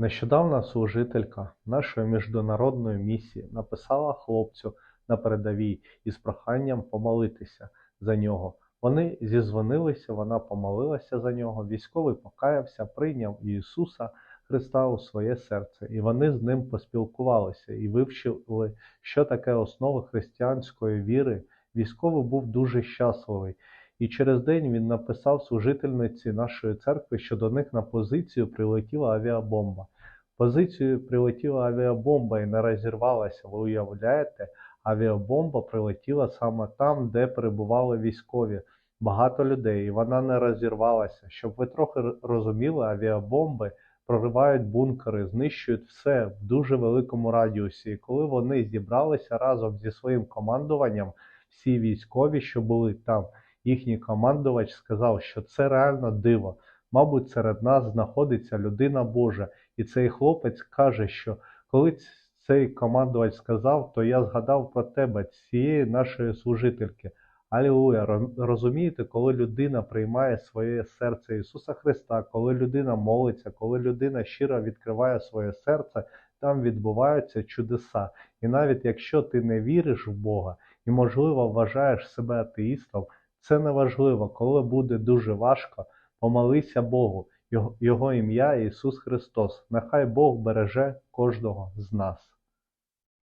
Нещодавно служителька нашої міжнародної місії написала хлопцю на передовій із проханням помолитися за нього. Вони зізвонилися, вона помолилася за нього. Військовий покаявся, прийняв Ісуса Христа у своє серце, і вони з ним поспілкувалися і вивчили, що таке основи християнської віри. Військовий був дуже щасливий. І через день він написав служительниці нашої церкви, що до них на позицію прилетіла авіабомба. Позицію прилетіла авіабомба і не розірвалася. Ви уявляєте, авіабомба прилетіла саме там, де перебували військові. Багато людей, і вона не розірвалася. Щоб ви трохи розуміли, авіабомби проривають бункери, знищують все в дуже великому радіусі. І коли вони зібралися разом зі своїм командуванням, всі військові, що були там, їхній командувач сказав, що це реально диво. Мабуть, серед нас знаходиться людина Божа. І цей хлопець каже, що коли цей командувач сказав, то я згадав про тебе, цієї нашої служительки. Алілуя! Розумієте, коли людина приймає своє серце Ісуса Христа, коли людина молиться, коли людина щиро відкриває своє серце, там відбуваються чудеса. І навіть якщо ти не віриш в Бога і, можливо, вважаєш себе атеїстом, це не важливо. Коли буде дуже важко, помолися Богу. Його, ім'я Ісус Христос. Нехай Бог береже кожного з нас.